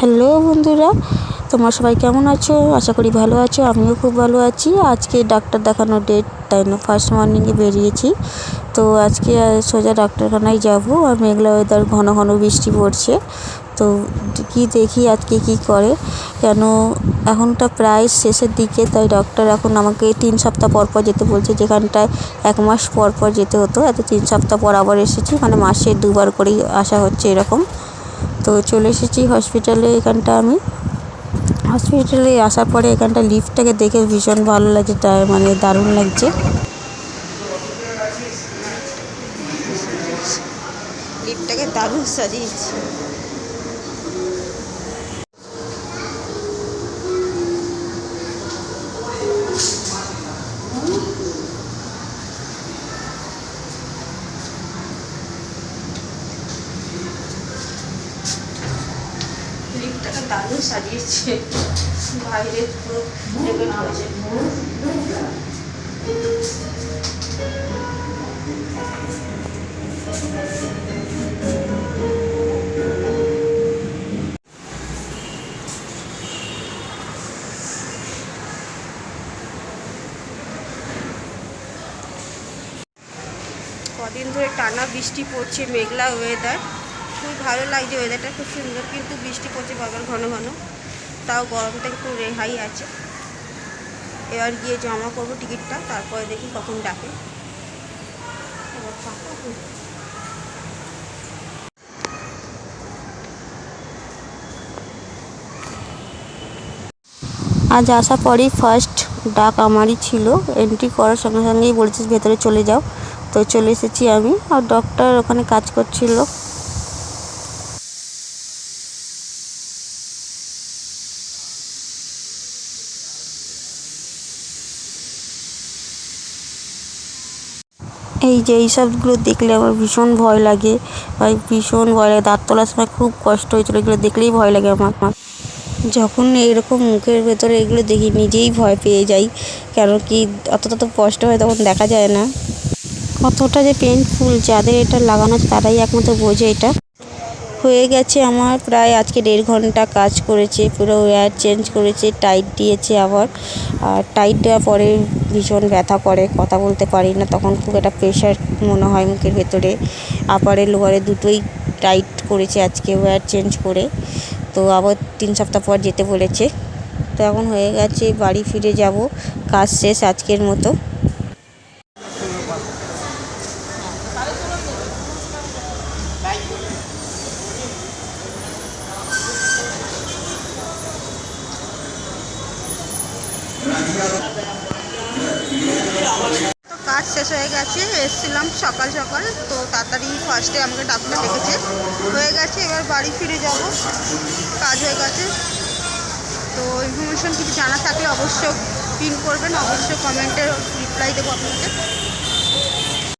Hello বন্ধুরা, তোমরা সবাই কেমন আছো? আশা করি ভালো আছো, আমিও খুব ভালো আছি। আজকে ডাক্তার দেখানোর ডেট তাই না? ফার্স্ট মর্নিংয়ে বেরিয়েছি। তো আজকে সোজা ডাক্তারখানায় যাব। আর মেঘলা ওয়েদার ঘন ঘন বৃষ্টি পড়ছে। তো কি দেখি আজকে কি করে? কেন এখনটা প্রায় শেষের দিকে, তাই ডক্টর এখন আমাকে তিন সপ্তাহ পর পর যেতে বলছে। যেখানটায় এক মাস পর পর যেতে হতো। এত তিন সপ্তাহ পর আবার এসেছি। মানে মাসে দুবার করেই আসা হচ্ছে এরকম। তো চলে এসেছি হসপিটালে এখানটা আমি। হসপিটালে আসার পরে এখানটা লিফটটাকে দেখে ভীষণ ভালো লাগছে তার মানে দারুণ লাগছে। লিফটটাকে দারুণ সাজিয়েছি। দারুণ সাজিয়েছে। বাইরে কদিন ধরে টানা বৃষ্টি পড়ছে মেঘলা ওয়েদার খুব ভালো লাগছে ওয়েদারটা খুব সুন্দর, কিন্তু বৃষ্টি পড়ছে বাবার ঘন ঘন, তাও গরম থেকে একটু রেহাই আছে। এবার গিয়ে জমা করব টিকিটটা তারপরে দেখি কখন ডাকে। আজ আসার পরেই ফার্স্ট ডাক আমারই ছিল এন্ট্রি করার সঙ্গে সঙ্গেই বলেছিস ভেতরে চলে যাও। তো চলে এসেছি আমি, আর ডক্টর ওখানে কাজ করছিল। এই যে এই সবগুলো দেখলে আমার ভীষণ ভয় লাগে। ভাই, ভীষণ ভয় লাগে। দাঁত তোলার সময় খুব কষ্ট হয়েছিল, এগুলো দেখলেই ভয় লাগে আমার। মা যখন এরকম মুখের ভেতরে এগুলো দেখি, নিজেই ভয় পেয়ে যাই। কেন কি অতটা তো কষ্ট হয়, তখন দেখা যায় না। কতটা যে পেনফুল যাদের এটা লাগানো তারাই একমাত্র বোঝে এটা। হয়ে গেছে আমার। প্রায় আজকে দেড় ঘণ্টা কাজ করেছে, পুরো ওয়্যার চেঞ্জ করেছে টাইট দিয়েছে আবার। আর টাইট দেওয়ার পরে ভীষণ ব্যথা করে, কথা বলতে পারি না। তখন খুব একটা প্রেশার মনে হয় মুখের ভেতরে। আপারে লোয়ারে দুটোই টাইট করেছে আজকে ওয়্যার চেঞ্জ করে। তো আবার তিন সপ্তাহ পর যেতে বলেছে। তো এখন হয়ে গেছে, বাড়ি ফিরে যাব। কাজ শেষ আজকের মতো। কাজ শেষ হয়ে গেছে, এসেছিলাম সকাল সকাল, তো তাড়াতাড়ি ফার্স্টে আমাকে ডাক্তার ডেকেছে। হয়ে গেছে, এবার বাড়ি ফিরে যাব। কাজ হয়ে গেছে। তো ইনফরমেশন কিছু জানা থাকলে অবশ্য পিন করবেন অবশ্য কমেন্টে রিপ্লাই দেবো আপনাকে।